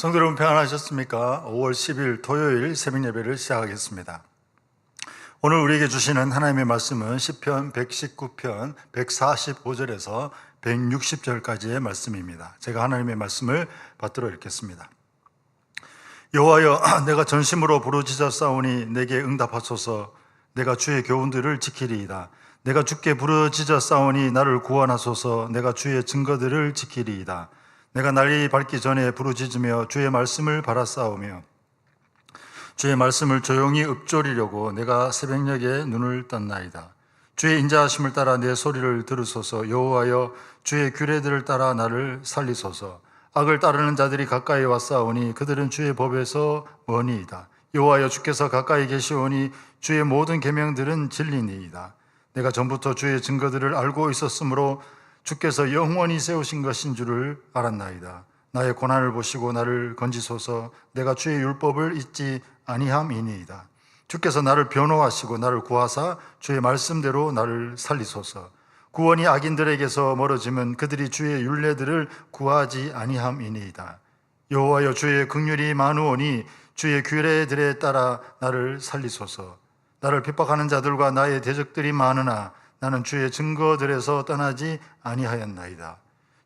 성도 여러분 평안하셨습니까? 5월 10일 토요일 새벽 예배를 시작하겠습니다. 오늘 우리에게 주시는 하나님의 말씀은 시편 119편 145절에서 160절까지의 말씀입니다. 제가 하나님의 말씀을 받들어 읽겠습니다. 여호와여 내가 전심으로 부르짖어 싸우니 내게 응답하소서 내가 주의 교훈들을 지키리이다. 내가 주께 부르짖어 싸우니 나를 구원하소서 내가 주의 증거들을 지키리이다. 내가 날이 밝기 전에 부르짖으며 주의 말씀을 바라싸우며 주의 말씀을 조용히 읊조리려고 내가 새벽녘에 눈을 떴나이다. 주의 인자하심을 따라 내 소리를 들으소서 여호와여 주의 규례들을 따라 나를 살리소서 악을 따르는 자들이 가까이 왔사오니 그들은 주의 법에서 머니이다. 여호와여 주께서 가까이 계시오니 주의 모든 계명들은 진리니이다. 내가 전부터 주의 증거들을 알고 있었으므로 주께서 영원히 세우신 것인 줄을 알았나이다. 나의 고난을 보시고 나를 건지소서 내가 주의 율법을 잊지 아니함이니이다. 주께서 나를 변호하시고 나를 구하사 주의 말씀대로 나를 살리소서. 구원이 악인들에게서 멀어지면 그들이 주의 율례들을 구하지 아니함이니이다. 여호와여 주의 긍휼이 많으오니 주의 규례들에 따라 나를 살리소서. 나를 핍박하는 자들과 나의 대적들이 많으나 나는 주의 증거들에서 떠나지 아니하였나이다.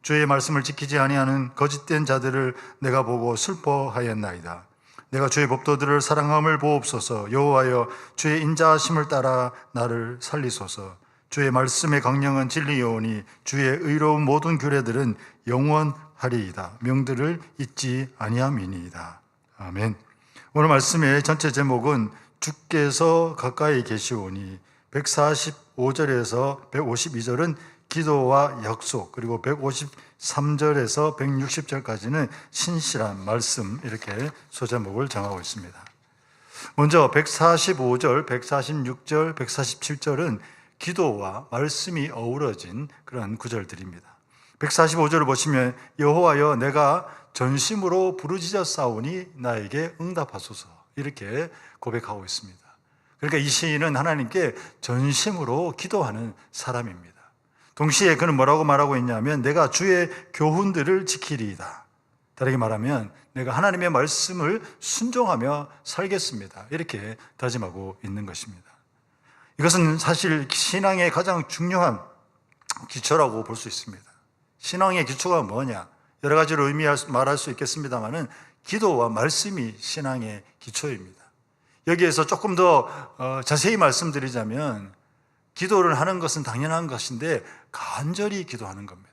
주의 말씀을 지키지 아니하는 거짓된 자들을 내가 보고 슬퍼하였나이다. 내가 주의 법도들을 사랑함을 보옵소서. 여호와여 주의 인자하심을 따라 나를 살리소서. 주의 말씀의 강령은 진리요오니 주의 의로운 모든 규례들은 영원하리이다. 명들을 잊지 아니함이니이다. 아멘. 오늘 말씀의 전체 제목은 주께서 가까이 계시오니 145절에서 152절은 기도와 약속 그리고 153절에서 160절까지는 신실한 말씀 이렇게 소제목을 정하고 있습니다. 먼저 145절, 146절, 147절은 기도와 말씀이 어우러진 그런 구절들입니다. 145절을 보시면 여호와여 내가 전심으로 부르짖어 싸우니 나에게 응답하소서 이렇게 고백하고 있습니다. 그러니까 이 시인은 하나님께 전심으로 기도하는 사람입니다. 동시에 그는 뭐라고 말하고 있냐면 내가 주의 교훈들을 지키리이다. 다르게 말하면 내가 하나님의 말씀을 순종하며 살겠습니다. 이렇게 다짐하고 있는 것입니다. 이것은 사실 신앙의 가장 중요한 기초라고 볼 수 있습니다. 신앙의 기초가 뭐냐? 여러 가지로 의미할 말할 수 있겠습니다만은 기도와 말씀이 신앙의 기초입니다. 여기에서 조금 더 어, 자세히 말씀드리자면 기도를 하는 것은 당연한 것인데 간절히 기도하는 겁니다.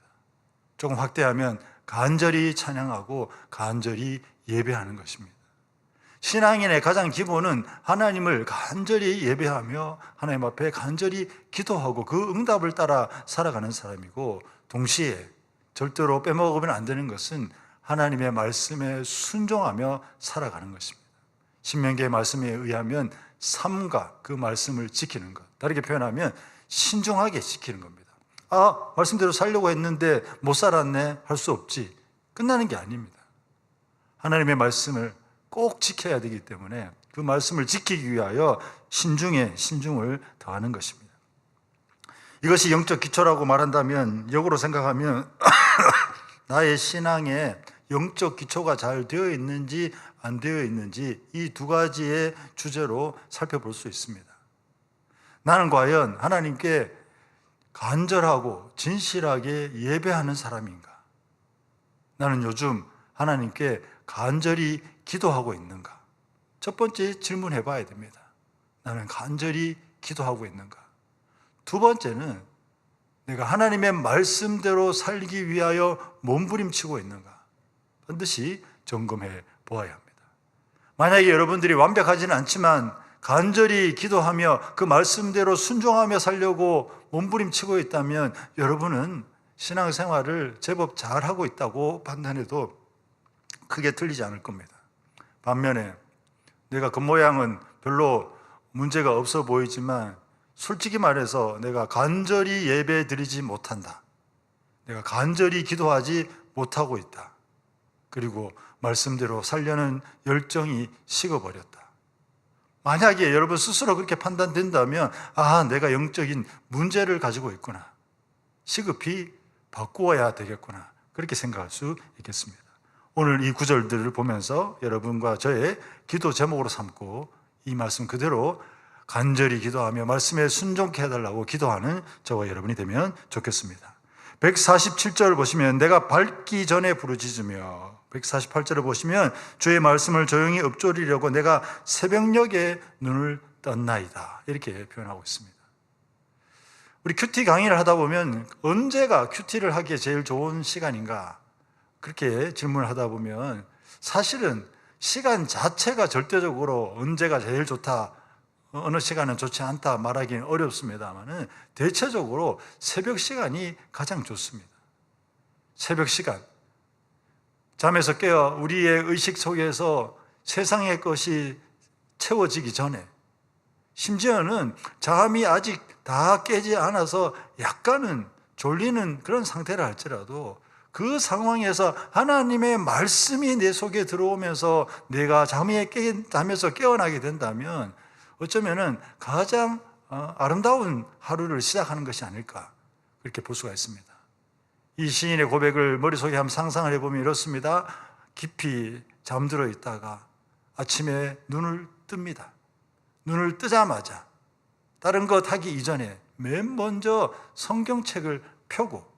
조금 확대하면 간절히 찬양하고 간절히 예배하는 것입니다. 신앙인의 가장 기본은 하나님을 간절히 예배하며 하나님 앞에 간절히 기도하고 그 응답을 따라 살아가는 사람이고 동시에 절대로 빼먹으면 안 되는 것은 하나님의 말씀에 순종하며 살아가는 것입니다. 신명기의 말씀에 의하면 삶과 그 말씀을 지키는 것. 다르게 표현하면 신중하게 지키는 겁니다. 아, 말씀대로 살려고 했는데 못 살았네. 할 수 없지. 끝나는 게 아닙니다. 하나님의 말씀을 꼭 지켜야 되기 때문에 그 말씀을 지키기 위하여 신중에 신중을 더하는 것입니다. 이것이 영적 기초라고 말한다면 역으로 생각하면 나의 신앙에 영적 기초가 잘 되어 있는지 안 되어 있는지 이 두 가지의 주제로 살펴볼 수 있습니다. 나는 과연 하나님께 간절하고 진실하게 예배하는 사람인가? 나는 요즘 하나님께 간절히 기도하고 있는가? 첫 번째 질문해 봐야 됩니다. 나는 간절히 기도하고 있는가? 두 번째는 내가 하나님의 말씀대로 살기 위하여 몸부림치고 있는가? 반드시 점검해 보아야 합니다. 만약에 여러분들이 완벽하지는 않지만 간절히 기도하며 그 말씀대로 순종하며 살려고 몸부림치고 있다면 여러분은 신앙생활을 제법 잘하고 있다고 판단해도 크게 틀리지 않을 겁니다. 반면에 내가 겉모양은 별로 문제가 없어 보이지만 솔직히 말해서 내가 간절히 예배 드리지 못한다. 내가 간절히 기도하지 못하고 있다. 그리고 말씀대로 살려는 열정이 식어버렸다. 만약에 여러분 스스로 그렇게 판단된다면, 아, 내가 영적인 문제를 가지고 있구나. 시급히 바꾸어야 되겠구나. 그렇게 생각할 수 있겠습니다. 오늘 이 구절들을 보면서 여러분과 저의 기도 제목으로 삼고 이 말씀 그대로 간절히 기도하며 말씀에 순종케 해달라고 기도하는 저와 여러분이 되면 좋겠습니다. 147절 보시면 내가 밝기 전에 부르짖으며 148절을 보시면 주의 말씀을 조용히 읊조리려고 내가 새벽녘에 눈을 떴나이다. 이렇게 표현하고 있습니다. 우리 큐티 강의를 하다 보면 언제가 큐티를 하기에 제일 좋은 시간인가? 그렇게 질문을 하다 보면 사실은 시간 자체가 절대적으로 언제가 제일 좋다, 어느 시간은 좋지 않다 말하기는 어렵습니다만은 대체적으로 새벽 시간이 가장 좋습니다. 새벽 시간. 잠에서 깨어 우리의 의식 속에서 세상의 것이 채워지기 전에 심지어는 잠이 아직 다 깨지 않아서 약간은 졸리는 그런 상태라 할지라도 그 상황에서 하나님의 말씀이 내 속에 들어오면서 내가 잠에 깨, 잠에서 깨어나게 된다면 어쩌면은 가장 어, 아름다운 하루를 시작하는 것이 아닐까 그렇게 볼 수가 있습니다. 이 시인의 고백을 머릿속에 한번 상상을 해보면 이렇습니다. 깊이 잠들어 있다가 아침에 눈을 뜹니다. 눈을 뜨자마자 다른 것 하기 이전에 맨 먼저 성경책을 펴고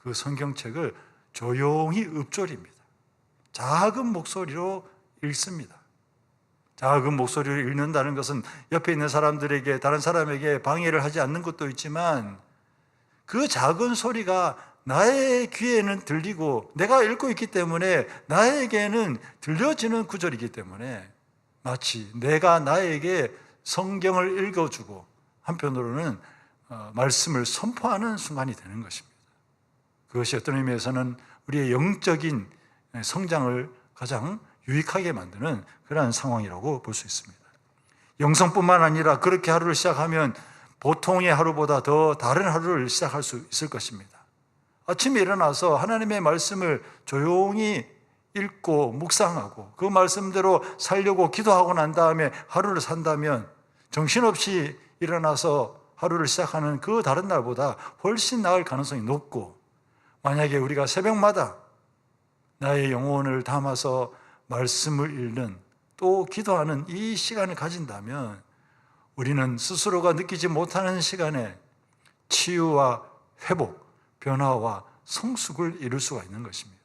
그 성경책을 조용히 읊조립니다. 작은 목소리로 읽습니다. 작은 목소리로 읽는다는 것은 옆에 있는 사람들에게 다른 사람에게 방해를 하지 않는 것도 있지만 그 작은 소리가 나의 귀에는 들리고 내가 읽고 있기 때문에 나에게는 들려지는 구절이기 때문에 마치 내가 나에게 성경을 읽어주고 한편으로는 어, 말씀을 선포하는 순간이 되는 것입니다. 그것이 어떤 의미에서는 우리의 영적인 성장을 가장 유익하게 만드는 그러한 상황이라고 볼 수 있습니다. 영성뿐만 아니라 그렇게 하루를 시작하면 보통의 하루보다 더 다른 하루를 시작할 수 있을 것입니다. 아침에 일어나서 하나님의 말씀을 조용히 읽고 묵상하고 그 말씀대로 살려고 기도하고 난 다음에 하루를 산다면 정신없이 일어나서 하루를 시작하는 그 다른 날보다 훨씬 나을 가능성이 높고 만약에 우리가 새벽마다 나의 영혼을 담아서 말씀을 읽는 또 기도하는 이 시간을 가진다면 우리는 스스로가 느끼지 못하는 시간에 치유와 회복, 변화와 성숙을 이룰 수가 있는 것입니다.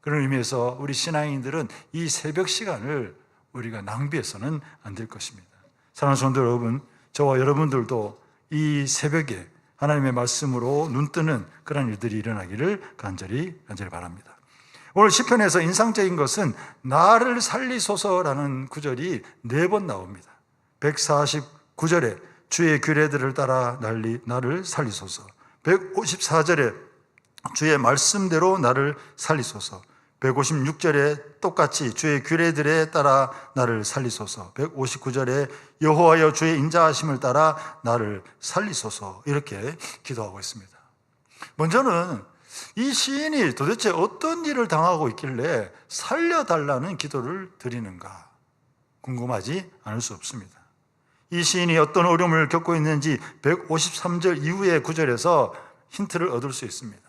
그런 의미에서 우리 신앙인들은 이 새벽 시간을 우리가 낭비해서는 안 될 것입니다. 사랑하는 성도 여러분, 저와 여러분들도 이 새벽에 하나님의 말씀으로 눈 뜨는 그런 일들이 일어나기를 간절히 간절히 바랍니다. 오늘 시편에서 인상적인 것은 나를 살리소서라는 구절이 네 번 나옵니다. 149절에 주의 규례들을 따라 날리, 나를 살리소서. 154절에 주의 말씀대로 나를 살리소서. 156절에 똑같이 주의 규례들에 따라 나를 살리소서. 159절에 여호와여 주의 인자하심을 따라 나를 살리소서. 이렇게 기도하고 있습니다. 먼저는 이 시인이 도대체 어떤 일을 당하고 있길래 살려달라는 기도를 드리는가 궁금하지 않을 수 없습니다. 이 시인이 어떤 어려움을 겪고 있는지 153절 이후의 구절에서 힌트를 얻을 수 있습니다.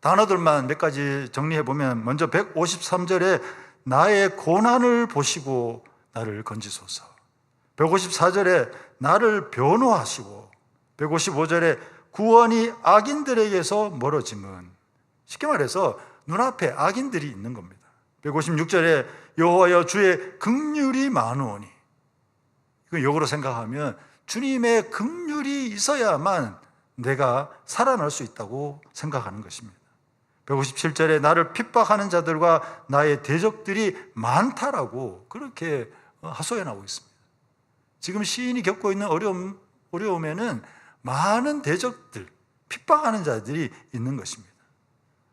단어들만 몇 가지 정리해 보면 먼저 153절에 나의 고난을 보시고 나를 건지소서. 154절에 나를 변호하시고 155절에 구원이 악인들에게서 멀어짐은 쉽게 말해서 눈앞에 악인들이 있는 겁니다. 156절에 여호와여 주의 극률이 많으오니 이거 역으로 생각하면 주님의 극률이 있어야만 내가 살아날 수 있다고 생각하는 것입니다. 157절에 나를 핍박하는 자들과 나의 대적들이 많다라고 그렇게 하소연 하고 있습니다. 지금 시인이 겪고 있는 어려움, 어려움에는 많은 대적들, 핍박하는 자들이 있는 것입니다.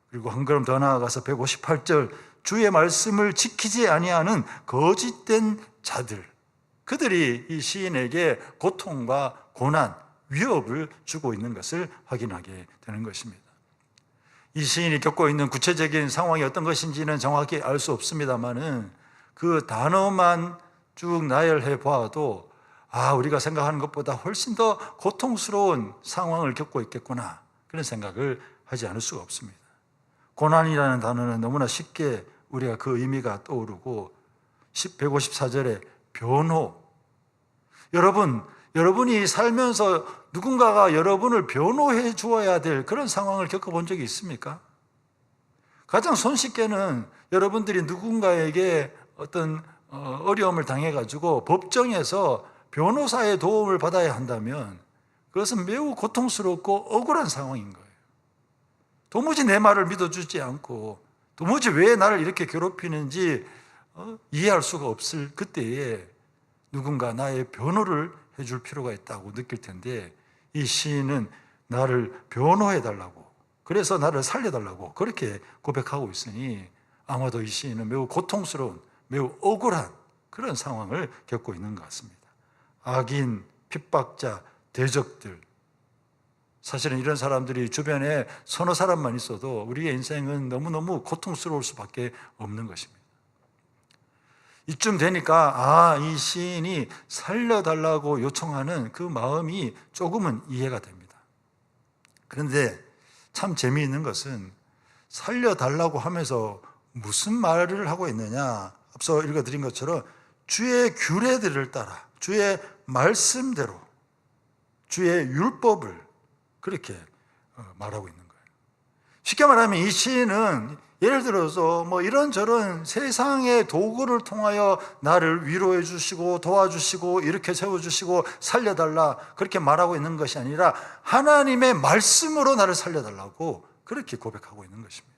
그리고 한 걸음 더 나아가서 158절 주의 말씀을 지키지 아니하는 거짓된 자들, 그들이 이 시인에게 고통과 고난, 위협을 주고 있는 것을 확인하게 되는 것입니다. 이 시인이 겪고 있는 구체적인 상황이 어떤 것인지는 정확히 알 수 없습니다만은 그 단어만 쭉 나열해 보아도 아, 우리가 생각하는 것보다 훨씬 더 고통스러운 상황을 겪고 있겠구나. 그런 생각을 하지 않을 수가 없습니다. 고난이라는 단어는 너무나 쉽게 우리가 그 의미가 떠오르고 154절에 변호. 여러분, 여러분이 살면서 누군가가 여러분을 변호해 주어야 될 그런 상황을 겪어본 적이 있습니까? 가장 손쉽게는 여러분들이 누군가에게 어떤 어, 어려움을 당해가지고 법정에서 변호사의 도움을 받아야 한다면 그것은 매우 고통스럽고 억울한 상황인 거예요. 도무지 내 말을 믿어주지 않고 도무지 왜 나를 이렇게 괴롭히는지 어, 이해할 수가 없을 그때에 누군가 나의 변호를 해줄 필요가 있다고 느낄 텐데 이 시인은 나를 변호해 달라고 그래서 나를 살려 달라고 그렇게 고백하고 있으니 아마도 이 시인은 매우 고통스러운 매우 억울한 그런 상황을 겪고 있는 것 같습니다. 악인, 핍박자, 대적들 사실은 이런 사람들이 주변에 서너 사람만 있어도 우리의 인생은 너무너무 고통스러울 수밖에 없는 것입니다. 이쯤 되니까 아, 이 시인이 살려달라고 요청하는 그 마음이 조금은 이해가 됩니다. 그런데 참 재미있는 것은 살려달라고 하면서 무슨 말을 하고 있느냐. 앞서 읽어드린 것처럼 주의 규례들을 따라, 주의 말씀대로, 주의 율법을 그렇게 어, 말하고 있는 거예요. 쉽게 말하면 이 시인은 예를 들어서 뭐 이런저런 세상의 도구를 통하여 나를 위로해 주시고 도와주시고 이렇게 세워 주시고 살려달라 그렇게 말하고 있는 것이 아니라 하나님의 말씀으로 나를 살려달라고 그렇게 고백하고 있는 것입니다.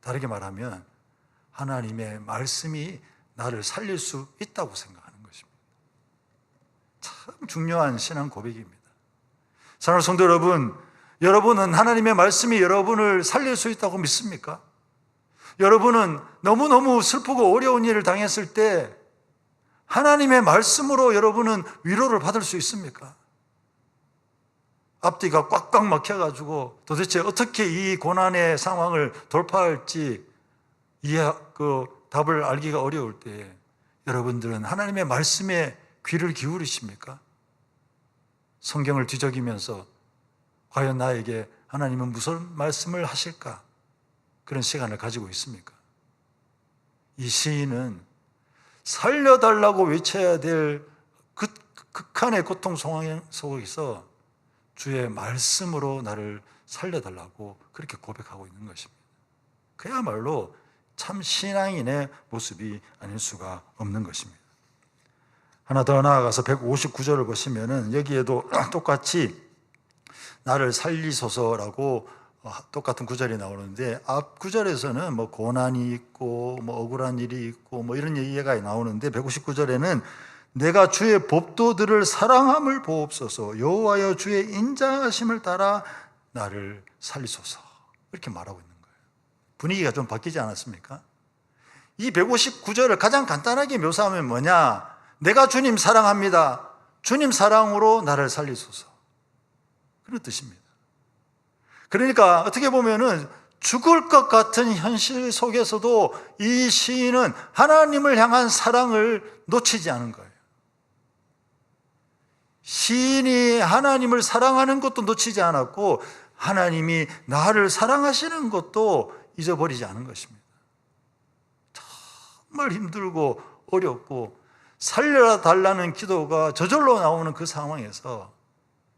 다르게 말하면 하나님의 말씀이 나를 살릴 수 있다고 생각하는 것입니다. 참 중요한 신앙 고백입니다. 사랑하는 성도 여러분, 여러분은 하나님의 말씀이 여러분을 살릴 수 있다고 믿습니까? 여러분은 너무너무 슬프고 어려운 일을 당했을 때 하나님의 말씀으로 여러분은 위로를 받을 수 있습니까? 앞뒤가 꽉꽉 막혀가지고 도대체 어떻게 이 고난의 상황을 돌파할지 이해, 그 답을 알기가 어려울 때 여러분들은 하나님의 말씀에 귀를 기울이십니까? 성경을 뒤적이면서 과연 나에게 하나님은 무슨 말씀을 하실까? 그런 시간을 가지고 있습니까? 이 시인은 살려달라고 외쳐야 될 극, 극한의 고통 상황 속에서 주의 말씀으로 나를 살려달라고 그렇게 고백하고 있는 것입니다. 그야말로 참 신앙인의 모습이 아닐 수가 없는 것입니다. 하나 더 나아가서 159절을 보시면은 여기에도 똑같이 나를 살리소서라고 똑같은 구절이 나오는데 앞 구절에서는 뭐 고난이 있고 뭐 억울한 일이 있고 뭐 이런 얘기가 나오는데 159절에는 내가 주의 법도들을 사랑함을 보옵소서 여호와여 주의 인자하심을 따라 나를 살리소서 이렇게 말하고 있는 거예요. 분위기가 좀 바뀌지 않았습니까? 이 159절을 가장 간단하게 묘사하면 뭐냐? 내가 주님 사랑합니다. 주님 사랑으로 나를 살리소서. 그런 뜻입니다. 그러니까 어떻게 보면은 죽을 것 같은 현실 속에서도 이 시인은 하나님을 향한 사랑을 놓치지 않은 거예요. 시인이 하나님을 사랑하는 것도 놓치지 않았고 하나님이 나를 사랑하시는 것도 잊어버리지 않은 것입니다. 정말 힘들고 어렵고 살려달라는 기도가 저절로 나오는 그 상황에서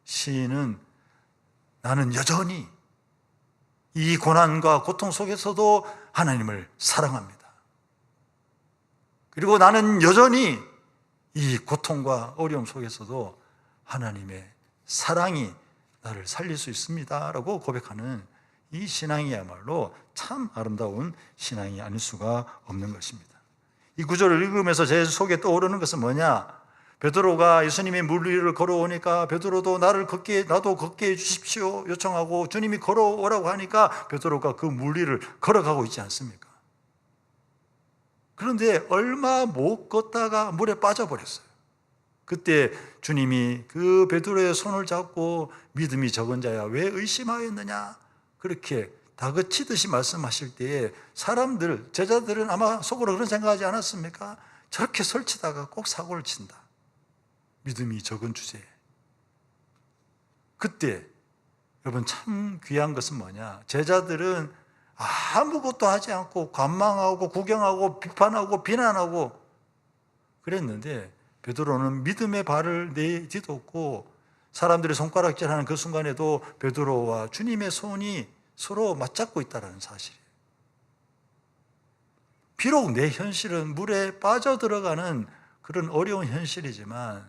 시인은 나는 여전히 이 고난과 고통 속에서도 하나님을 사랑합니다. 그리고 나는 여전히 이 고통과 어려움 속에서도 하나님의 사랑이 나를 살릴 수 있습니다. 라고 고백하는 이 신앙이야말로 참 아름다운 신앙이 아닐 수가 없는 것입니다. 이 구절을 읽으면서 제 속에 떠오르는 것은 뭐냐? 베드로가 예수님이 물 위를 걸어오니까 베드로도 나를 걷게 나도 걷게 해 주십시오 요청하고 주님이 걸어오라고 하니까 베드로가 그 물 위를 걸어가고 있지 않습니까? 그런데 얼마 못 걷다가 물에 빠져버렸어요. 그때 주님이 그 베드로의 손을 잡고 믿음이 적은 자야 왜 의심하였느냐 그렇게 다그치듯이 말씀하실 때에 사람들 제자들은 아마 속으로 그런 생각하지 않았습니까? 저렇게 설치다가 꼭 사고를 친다. 믿음이 적은 주제에. 그때 여러분 참 귀한 것은 뭐냐? 제자들은 아무것도 하지 않고 관망하고 구경하고 비판하고 비난하고 그랬는데 베드로는 믿음의 발을 없고 사람들이 손가락질하는 그 순간에도 베드로와 주님의 손이 서로 맞잡고 있다는 사실이에요. 비록 내 현실은 물에 빠져 들어가는 그런 어려운 현실이지만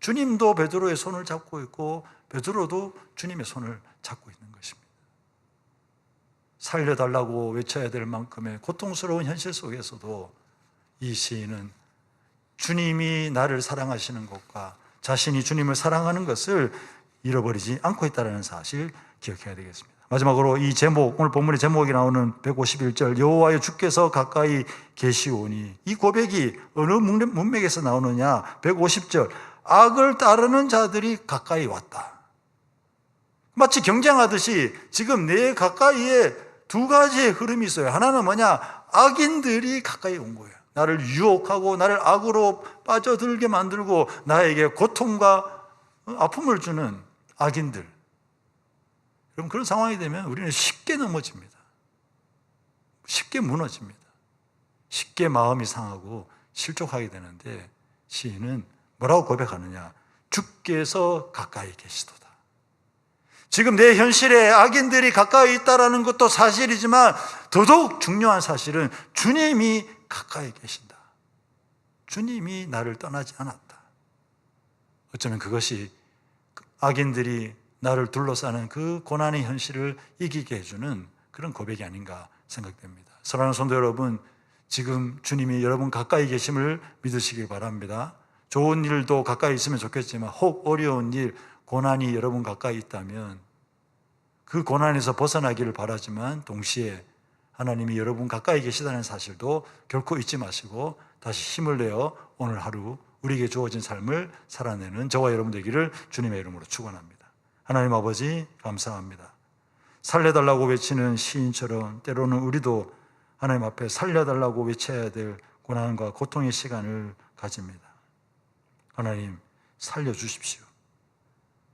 주님도 베드로의 손을 잡고 있고 베드로도 주님의 손을 잡고 있는 것입니다. 살려달라고 외쳐야 될 만큼의 고통스러운 현실 속에서도 이 시인은 주님이 나를 사랑하시는 것과 자신이 주님을 사랑하는 것을 잃어버리지 않고 있다는 사실 기억해야 되겠습니다. 마지막으로 이 제목, 오늘 본문의 제목이 나오는 151절, 여호와여 주께서 가까이 계시오니 이 고백이 어느 문맥에서 나오느냐? 150절, 악을 따르는 자들이 가까이 왔다. 마치 경쟁하듯이 지금 내 가까이에 두 가지의 흐름이 있어요. 하나는 뭐냐? 악인들이 가까이 온 거예요. 나를 유혹하고 나를 악으로 빠져들게 만들고 나에게 고통과 아픔을 주는 악인들. 그럼 그런 상황이 되면 우리는 쉽게 넘어집니다. 쉽게 무너집니다. 쉽게 마음이 상하고 실족하게 되는데 시인은 뭐라고 고백하느냐? 주께서 가까이 계시도다. 지금 내 현실에 악인들이 가까이 있다라는 것도 사실이지만 더더욱 중요한 사실은 주님이 가까이 계신다. 주님이 나를 떠나지 않았다. 어쩌면 그것이 악인들이 나를 둘러싸는 그 고난의 현실을 이기게 해주는 그런 고백이 아닌가 생각됩니다. 사랑하는 성도 여러분, 지금 주님이 여러분 가까이 계심을 믿으시길 바랍니다. 좋은 일도 가까이 있으면 좋겠지만 혹 어려운 일, 고난이 여러분 가까이 있다면 그 고난에서 벗어나기를 바라지만 동시에 하나님이 여러분 가까이 계시다는 사실도 결코 잊지 마시고 다시 힘을 내어 오늘 하루 우리에게 주어진 삶을 살아내는 저와 여러분 되기를 주님의 이름으로 축원합니다. 하나님 아버지 감사합니다. 살려달라고 외치는 시인처럼 때로는 우리도 하나님 앞에 살려달라고 외쳐야 될 고난과 고통의 시간을 가집니다. 하나님 살려주십시오.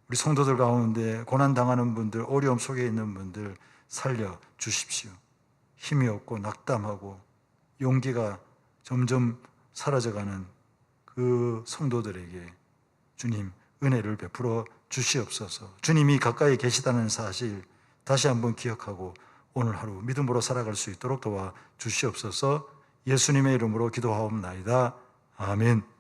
우리 성도들 가운데 고난 당하는 분들, 어려움 속에 있는 분들 살려 주십시오. 힘이 없고 낙담하고 용기가 점점 사라져가는 그 성도들에게 주님 은혜를 베풀어 주시옵소서. 주님이 가까이 계시다는 사실 다시 한번 기억하고 오늘 하루 믿음으로 살아갈 수 있도록 도와 주시옵소서. 예수님의 이름으로 기도하옵나이다. 아멘.